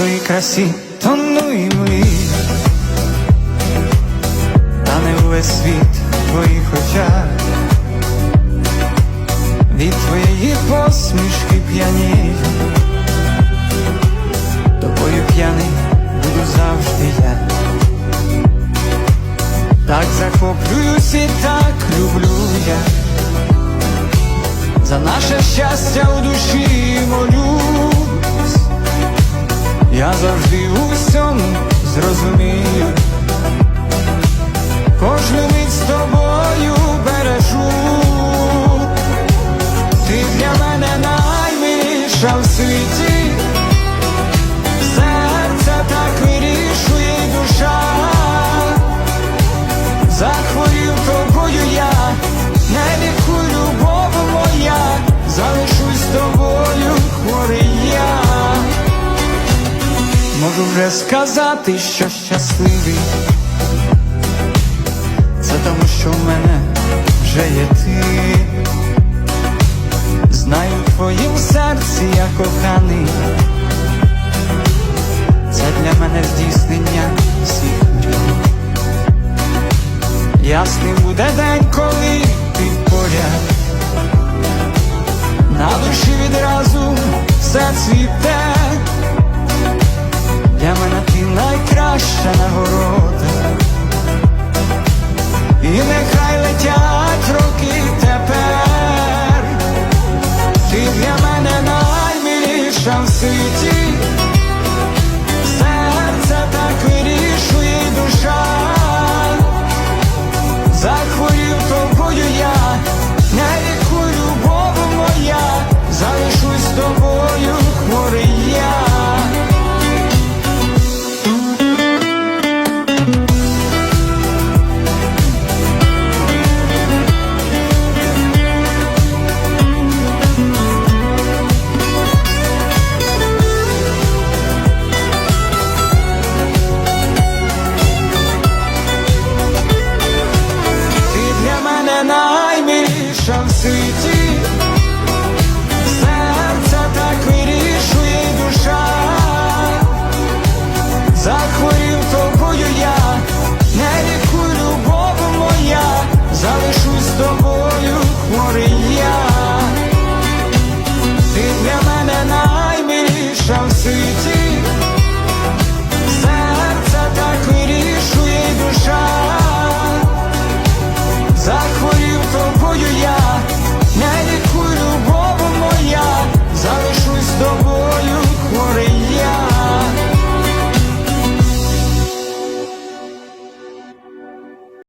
твоїй красі тону і млію, та не увесь світ твоїх очах. Від твоєї посмішки п'янію, тобою п'яний буду завжди я. Так захоплююсь і так люблю я. За наше щастя у душі молюсь, я завжди у всьому зрозумію, кожну мить з тобою бережу, ти для мене наймиліша в світі, Можу вже сказати, що щасливий. Це тому, що в мене вже є ти. Знаю в твоїм серці я коханий. Це для мене здійснення всіх мрій. Ясний буде день, коли ти поряд. На душі відразу все цвіте. najkraše. світі, серце так вирішує душа, захворів тобою я, не лікуй любов моя, залишусь з тобою, хворий я, ти для мене наймиліша в світі.